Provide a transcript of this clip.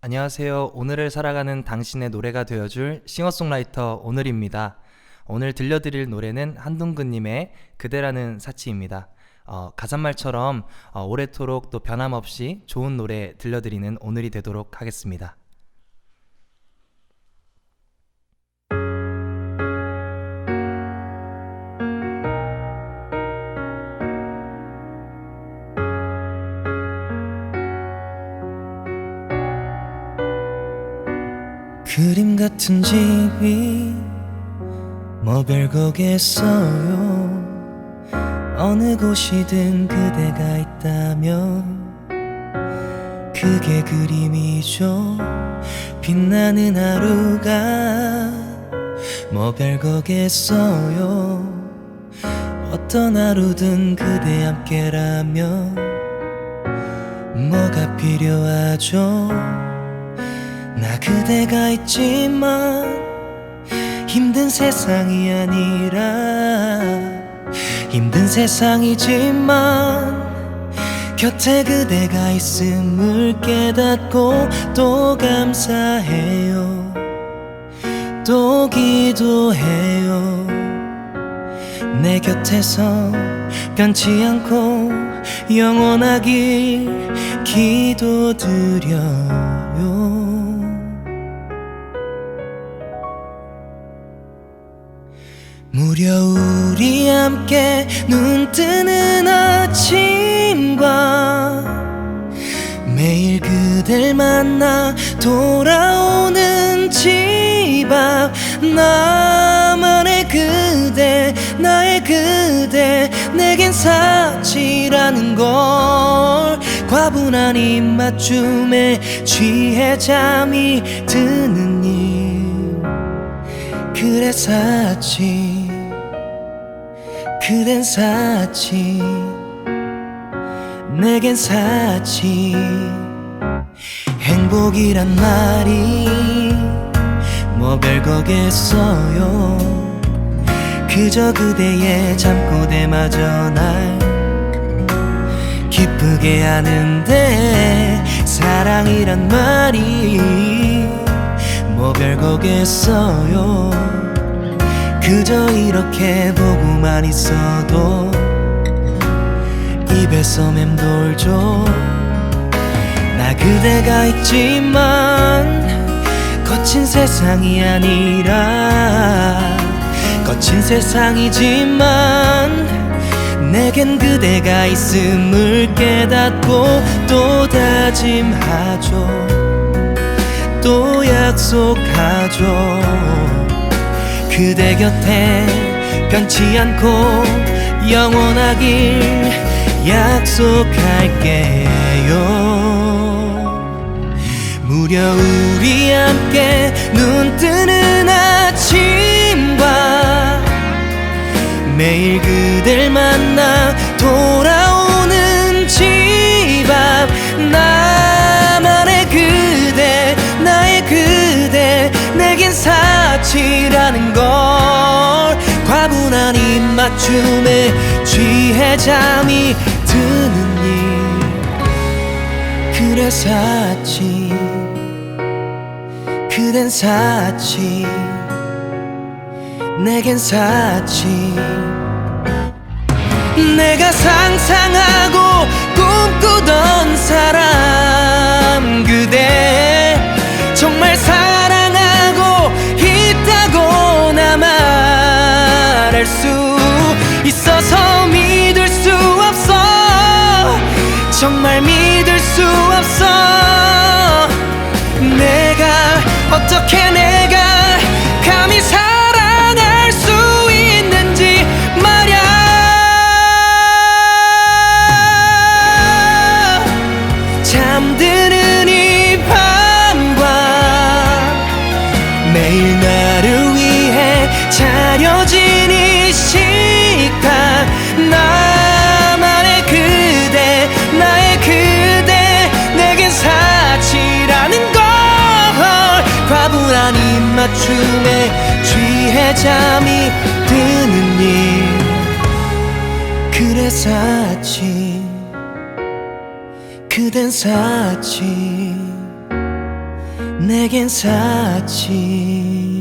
안녕하세요. 오늘을 살아가는 당신의 노래가 되어줄 싱어송라이터 오늘입니다. 오늘 들려드릴 노래는 한동근님의 그대라는 사치입니다. 어, 가사말처럼 어, 오래도록 또 변함없이 좋은 노래 들려드리는 오늘이 되도록 하겠습니다. 그림 같은 집이 뭐 별거겠어요. 어느 곳이든 그대가 있다면 그게 그림이죠. 빛나는 하루가 뭐 별거겠어요. 어떤 하루든 그대 함께라면 뭐가 필요하죠 나 그대가 있지만 힘든 세상이 아니라 힘든 세상이지만 곁에 그대가 있음을 깨닫고 또 감사해요. 또 기도해요. 내 곁에서 변치 않고 영원하길 기도드려요 무려 우리 함께 눈 뜨는 아침과 매일 그댈 만나 돌아오는 집 앞 나만의 그대 나의 그대 내겐 사치라는 걸 과분한 입맞춤에 취해 잠이 드는 일 그래 사치 그댄 사치 내겐 사치 행복이란 말이 뭐 별거겠어요. 그저 그대의 잠꼬대마저 날 기쁘게 하는데 사랑이란 말이 뭐 별거겠어요. 그저 이렇게 보고만 있어도 입에서 맴돌죠. 나 그대가 있지만 거친 세상이 아니라 거친 세상이지만 내겐 그대가 있음을 깨닫고 또 다짐하죠 또 약속하죠. 그대 곁에 변치 않고 영원하길 약속할게요. 무려 우리 함께 눈 뜨는 아 입맞춤에 취해 잠이 드는 일. 그래 사치. 그댄 사치. 내겐 사치. 내가 상상하고 꿈꾸던 사람 정말 믿을 수 없어. 내가 어떻게 내가 감히 사랑할 수 있는지 말야. 잠드는 이 밤과 매일 나를 위해 차려진 이 식탁 맞춤에 취해 잠이 드는 일. 그래 사치 그댄 사치 내겐 사치